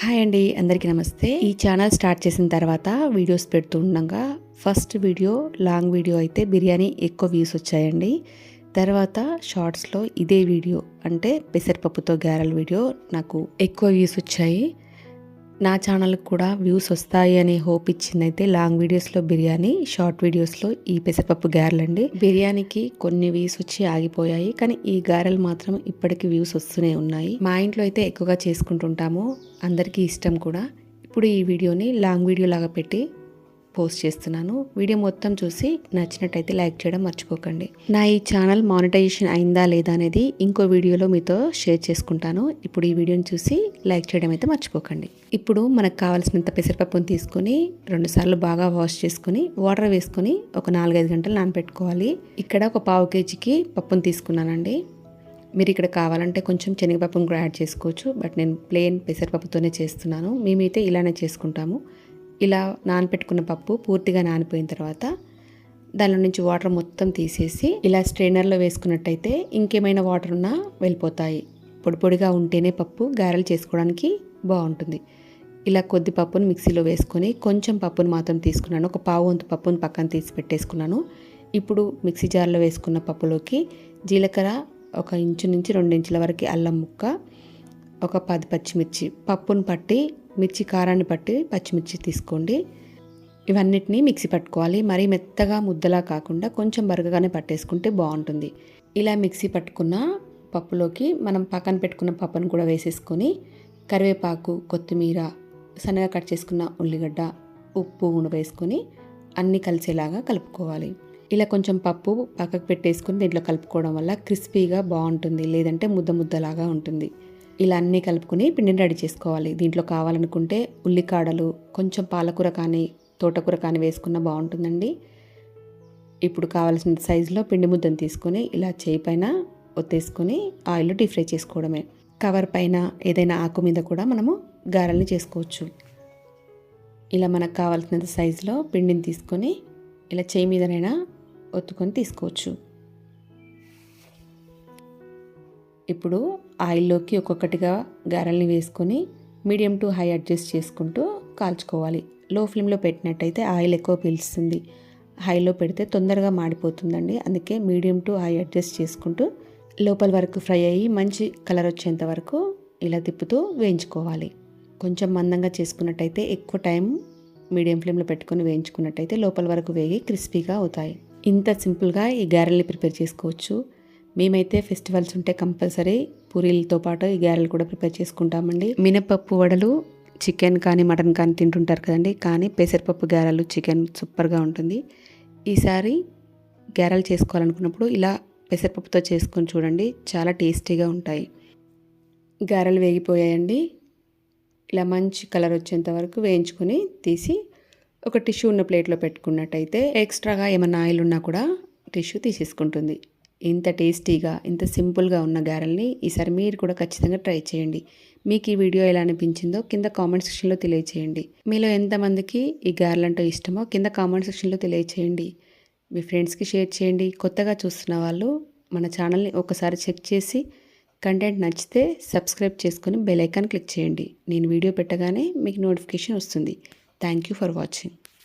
Hi అండి అందరికీ నమస్తే. ఈ ఛానల్ స్టార్ట్ చేసిన తర్వాత వీడియోస్ పెడుతూ ఉండగా ఫస్ట్ వీడియో లాంగ్ వీడియో అయితే బిర్యానీ ఎక్కువ వ్యూస్ వచ్చాయండి. తర్వాత షార్ట్స్లో ఇదే వీడియో అంటే పెసరపప్పుతో గారెల వీడియో నాకు ఎక్కువ వ్యూస్ వచ్చాయి. నా ఛానల్కి కూడా వ్యూస్ వస్తాయి అనే హోప్ ఇచ్చిందైతే లాంగ్ వీడియోస్లో బిర్యానీ షార్ట్ వీడియోస్లో ఈ పెసరపప్పు గారెలండి. బిర్యానీకి కొన్ని వ్యూస్ వచ్చి ఆగిపోయాయి కానీ ఈ గారెలు మాత్రం ఇప్పటికీ వ్యూస్ వస్తూనే ఉన్నాయి. మా ఇంట్లో అయితే ఎక్కువగా చేసుకుంటుంటాము అందరికీ ఇష్టం కూడా. ఇప్పుడు ఈ వీడియోని లాంగ్ వీడియో లాగా పెట్టి పోస్ట్ చేస్తున్నాను. వీడియో మొత్తం చూసి నచ్చినట్టయితే లైక్ చేయడం మర్చిపోకండి. నా ఈ ఛానల్ మానిటైజేషన్ అయిందా లేదా అనేది ఇంకో వీడియోలో మీతో షేర్ చేసుకుంటాను. ఇప్పుడు ఈ వీడియోని చూసి లైక్ చేయడం అయితే మర్చిపోకండి. ఇప్పుడు మనకు కావాల్సినంత పెసరపప్పును తీసుకొని రెండుసార్లు బాగా వాష్ చేసుకొని వాటర్ వేసుకొని ఒక నాలుగైదు గంటలు నానబెట్టుకోవాలి. ఇక్కడ ఒక పావు కేజీకి పప్పును తీసుకున్నానండి. మీరు ఇక్కడ కావాలంటే కొంచెం శనగపప్పును కూడా యాడ్ చేసుకోవచ్చు. బట్ నేను ప్లెయిన్ పెసరపప్పుతోనే చేస్తున్నాను. మేమైతే ఇలానే చేసుకుంటాము. ఇలా నానపెట్టుకున్న పప్పు పూర్తిగా నానిపోయిన తర్వాత దానిలో నుంచి వాటర్ మొత్తం తీసేసి ఇలా స్ట్రైనర్లో వేసుకున్నట్టయితే ఇంకేమైనా వాటర్ ఉన్నా వెళ్ళిపోతాయి. పొడి పొడిగా ఉంటేనే పప్పు గారెలు చేసుకోవడానికి బాగుంటుంది. ఇలా కొద్ది పప్పును మిక్సీలో వేసుకొని కొంచెం పప్పును మాత్రం తీసుకున్నాను. ఒక పావు వంతు పప్పును పక్కన తీసి పెట్టేసుకున్నాను. ఇప్పుడు మిక్సీ జార్లో వేసుకున్న పప్పులోకి జీలకర్ర ఒక ఇంచు నుంచి రెండు ఇంచుల వరకు అల్లం ముక్క ఒక పది పచ్చిమిర్చి పప్పును పట్టి మిర్చి కారాన్ని పట్టి పచ్చిమిర్చి తీసుకోండి. ఇవన్నిటిని మిక్సీ పట్టుకోవాలి. మరీ మెత్తగా ముద్దలా కాకుండా కొంచెం బరగగానే పట్టేసుకుంటే బాగుంటుంది. ఇలా మిక్సీ పట్టుకున్న పప్పులోకి మనం పక్కన పెట్టుకున్న పప్పును కూడా వేసేసుకొని కరివేపాకు కొత్తిమీర సన్నగా కట్ చేసుకున్న ఉల్లిగడ్డ ఉప్పు కూడా వేసుకొని అన్నీ కలిసేలాగా కలుపుకోవాలి. ఇలా కొంచెం పప్పు పక్కకు పెట్టేసుకుని దీంట్లో కలుపుకోవడం వల్ల క్రిస్పీగా బాగుంటుంది. లేదంటే ముద్ద ముద్దలాగా ఉంటుంది. ఇలా అన్నీ కలుపుకొని పిండిని రెడీ చేసుకోవాలి. దీంట్లో కావాలనుకుంటే ఉల్లికాడలు కొంచెం పాలకూర కానీ తోటకూర కానీ వేసుకున్న బాగుంటుందండి. ఇప్పుడు కావాల్సిన సైజులో పిండి ముద్దను తీసుకొని ఇలా చేయి పైన ఒత్తేసుకొని ఆయిల్ డీప్ ఫ్రై చేసుకోవడమే. కవర్ పైన ఏదైనా ఆకు మీద కూడా మనము గారెల్ని చేసుకోవచ్చు. ఇలా మనకు కావాల్సినంత సైజులో పిండిని తీసుకొని ఇలా చేయి మీదనైనా ఒత్తుకొని తీసుకోవచ్చు. ఇప్పుడు ఆయిల్లోకి ఒక్కొక్కటిగా గారెల్ని వేసుకొని మీడియం టు హై అడ్జస్ట్ చేసుకుంటూ కాల్చుకోవాలి. లో ఫ్లేమ్లో పెట్టినట్టయితే ఆయిల్ ఎక్కువ పీల్చుతుంది. హైలో పెడితే తొందరగా మాడిపోతుందండి. అందుకే మీడియం టు హై అడ్జస్ట్ చేసుకుంటూ లోపల వరకు ఫ్రై అయ్యి మంచి కలర్ వచ్చేంత వరకు ఇలా తిప్పుతూ వేయించుకోవాలి. కొంచెం మందంగా చేసుకున్నట్టయితే ఎక్కువ టైం మీడియం ఫ్లేమ్లో పెట్టుకొని వేయించుకున్నట్టయితే లోపల వరకు వేగి క్రిస్పీగా అవుతాయి. ఇంత సింపుల్గా ఈ గారెల్ని ప్రిపేర్ చేసుకోవచ్చు. మేమైతే ఫెస్టివల్స్ ఉంటే కంపల్సరీ పూరీలతో పాటు ఈ గారెలు కూడా ప్రిపేర్ చేసుకుంటామండి. మినపప్పు వడలు చికెన్ కానీ మటన్ కానీ తింటుంటారు కదండి. కానీ పెసరపప్పు గారెలు చికెన్ సూపర్గా ఉంటుంది. ఈసారి గారెలు చేసుకోవాలనుకున్నప్పుడు ఇలా పెసరపప్పుతో చేసుకొని చూడండి చాలా టేస్టీగా ఉంటాయి. గారెలు వేగిపోయాయండి. ఇలా మంచి కలర్ వచ్చేంత వరకు వేయించుకొని తీసి ఒక టిష్యూ ఉన్న ప్లేట్లో పెట్టుకున్నట్టయితే ఎక్స్ట్రాగా ఏమైనా ఆయిల్ ఉన్నా కూడా టిష్యూ తీసేసుకుంటుంది. ఇంత టేస్టీగా ఇంత సింపుల్గా ఉన్న గారెల్ని ఈసారి మీరు కూడా ఖచ్చితంగా ట్రై చేయండి. మీకు ఈ వీడియో ఎలా అనిపించిందో కింద కామెంట్ సెక్షన్లో తెలియచేయండి. మీలో ఎంతమందికి ఈ గారెలంటూ ఇష్టమో కింద కామెంట్ సెక్షన్లో తెలియచేయండి. మీ ఫ్రెండ్స్కి షేర్ చేయండి. కొత్తగా చూస్తున్న వాళ్ళు మన ఛానల్ని ఒకసారి చెక్ చేసి కంటెంట్ నచ్చితే సబ్స్క్రైబ్ చేసుకొని బెల్ ఐకాన్ క్లిక్ చేయండి. నేను వీడియో పెట్టగానే మీకు నోటిఫికేషన్ వస్తుంది. Thank you for watching.